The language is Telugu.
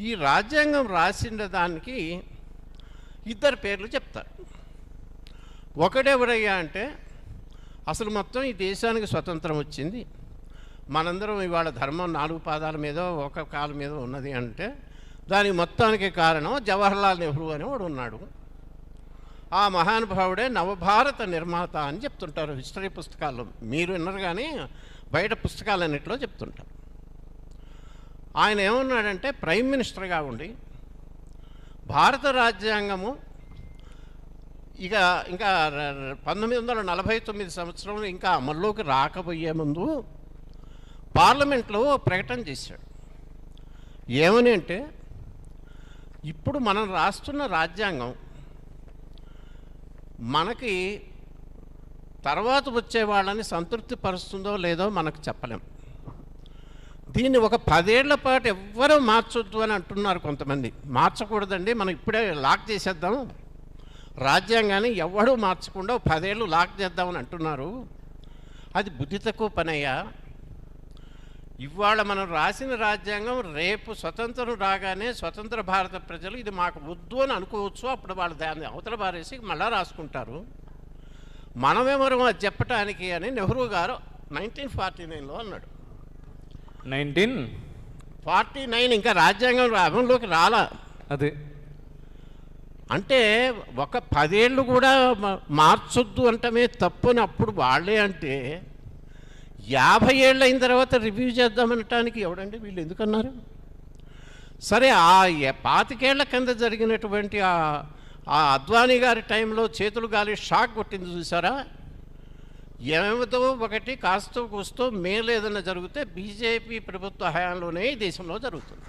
ఈ రాజ్యాంగం రాసిన దానికి ఇద్దరు పేర్లు చెప్తారు. ఒకడెవరయ్యా అంటే అసలు మొత్తం ఈ దేశానికి స్వతంత్రం వచ్చింది. మనందరం ఇవాళ ధర్మం నాలుగు పాదాల మీద ఒక కాలు మీద ఉన్నది అంటే దానికి మొత్తానికి కారణం జవహర్లాల్ నెహ్రూ అనేవాడు ఉన్నాడు. ఆ మహానుభావుడే నవభారత నిర్మాత అని చెప్తుంటారు. హిస్టరీ పుస్తకాల్లో మీరు విన్నారు కానీ బయట పుస్తకాలన్నింటిలో చెప్తుంటారు. ఆయన ఏమన్నాడంటే ప్రైమ్ మినిస్టర్గా ఉండి భారత రాజ్యాంగము ఇక ఇంకా పంతొమ్మిది వందల నలభై తొమ్మిది సంవత్సరంలో ఇంకా అమల్లోకి రాకబోయే ముందు పార్లమెంట్లో ప్రకటన చేశాడు. ఏమని అంటే ఇప్పుడు మనం రాస్తున్న రాజ్యాంగం మనకి తర్వాత వచ్చే వాళ్ళని సంతృప్తి పరుస్తుందో లేదో మనకు చెప్పలేం. దీన్ని ఒక పదేళ్ళ పాటు ఎవ్వరూ మార్చొద్దు అని అంటున్నారు కొంతమంది. మార్చకూడదండి మనం ఇప్పుడే లాక్ చేసేద్దాం. రాజ్యాంగాన్ని ఎవడూ మార్చకుండా పదేళ్ళు లాక్ చేద్దామని అంటున్నారు. అది బుద్ధి తక్కువ పనయ్యా. ఇవాళ మనం రాసిన రాజ్యాంగం రేపు స్వతంత్రం రాగానే స్వతంత్ర భారత ప్రజలు ఇది మాకు వద్దు అని అనుకోవచ్చు అప్పుడు వాళ్ళు దాన్ని అవతల బారేసి మళ్ళా రాసుకుంటారు. మనమెవరం అది చెప్పటానికి అని నెహ్రూ గారు నైన్టీన్ ఫార్టీ నైన్లో అన్నాడు. నైన్టీన్. ఫార్టీ నైన్ ఇంకా రాజ్యాంగం అమల్లోకి రాలా. అదే. అంటే ఒక పదేళ్ళు కూడా మార్చొద్దు అంటమే తప్పని అప్పుడు వాళ్ళే అంటే యాభై ఏళ్ళు అయిన తర్వాత రివ్యూ చేద్దామనటానికి ఎవడండి వీళ్ళు ఎందుకన్నారు? సరే ఆ పాతికేళ్ళ కింద జరిగినటువంటి ఆ ఆ అద్వానీ గారి టైంలో చేతులు గాలి షాక్ కొట్టింది చూసారా ఏమితో ఒకటి కాస్తో కూస్తో మేలు ఏదైనా జరిగితే బీజేపీ ప్రభుత్వ హయాంలోనే ఈ దేశంలో జరుగుతుంది.